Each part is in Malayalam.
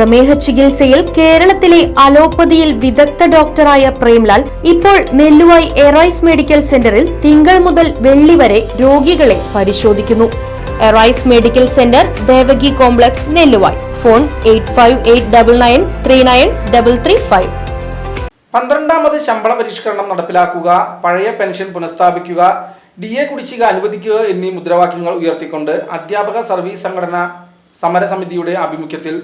പ്രമേഹ ചികിത്സയിൽ കേരളത്തിലെ അലോപ്പതിയിൽ വിദഗ്ധ ഡോക്ടറായ പ്രേംലാൽ ഇപ്പോൾ നെല്ലുവായി എറൈസ് മെഡിക്കൽ സെന്ററിൽ തിങ്കൾ മുതൽ വെള്ളി വരെ രോഗികളെ പരിശോധിക്കുന്നു. Arise medical centre Devaki complex Nelluvayi. Phone eight പന്ത്രണ്ടാമത് ശമ്പള പരിഷ്കരണം നടപ്പിലാക്കുക പഴയ പെൻഷൻ പുനഃസ്ഥാപിക്കുക ഡി എ കുടിശ്ശിക അനുവദിക്കുക എന്നീ മുദ്രാവാക്യങ്ങൾ ഉയർത്തിക്കൊണ്ട് അധ്യാപക സർവീസ് സംഘടന സമരസമിതിയുടെ ആഭിമുഖ്യത്തിൽ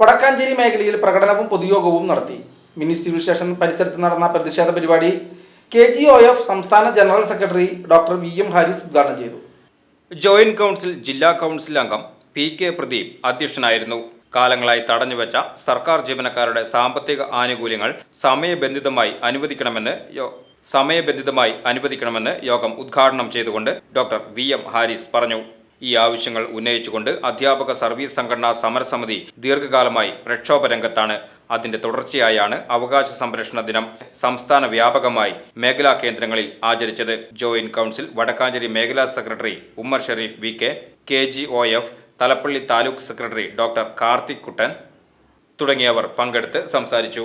വടക്കാഞ്ചേരി മേഖലയിൽ പ്രകടനവും പൊതുയോഗവും നടത്തി. മിനി സിവിൽ സ്റ്റേഷൻ പരിസരത്ത് നടന്ന പ്രതിഷേധ പരിപാടി കെ ജി ഒ എഫ് സംസ്ഥാന general secretary doctor V M Haris ഉദ്ഘാടനം ചെയ്തു. ജോയിന്റ് കൗൺസിൽ ജില്ലാ കൗൺസിൽ അംഗം പി കെ പ്രദീപ് അധ്യക്ഷനായിരുന്നു. കാലങ്ങളായി തടഞ്ഞുവെച്ച സർക്കാർ ജീവനക്കാരുടെ സാമ്പത്തിക ആനുകൂല്യങ്ങൾ സമയബന്ധിതമായി അനുവദിക്കണമെന്ന് സമയബന്ധിതമായി അനുവദിക്കണമെന്ന് യോഗം ഉദ്ഘാടനം ചെയ്തുകൊണ്ട് ഡോക്ടർ വി എം ഹാരിസ് പറഞ്ഞു. ഈ ആവശ്യങ്ങൾ ഉന്നയിച്ചുകൊണ്ട് അധ്യാപക സർവീസ് സംഘടനാ സമരസമിതി ദീർഘകാലമായി പ്രക്ഷോഭ രംഗത്താണ്. അതിന്റെ തുടർച്ചയായാണ് അവകാശ സംരക്ഷണ ദിനം സംസ്ഥാന വ്യാപകമായി മേഖലാ കേന്ദ്രങ്ങളിൽ ആചരിച്ചത്. ജോയിന്റ് കൗൺസിൽ വടക്കാഞ്ചേരി മേഖലാ secretary Ummer Sharif V K K G O F Thalappally taluk secretary doctor Karthik Kuttan തുടങ്ങിയവർ പങ്കെടുത്ത് സംസാരിച്ചു.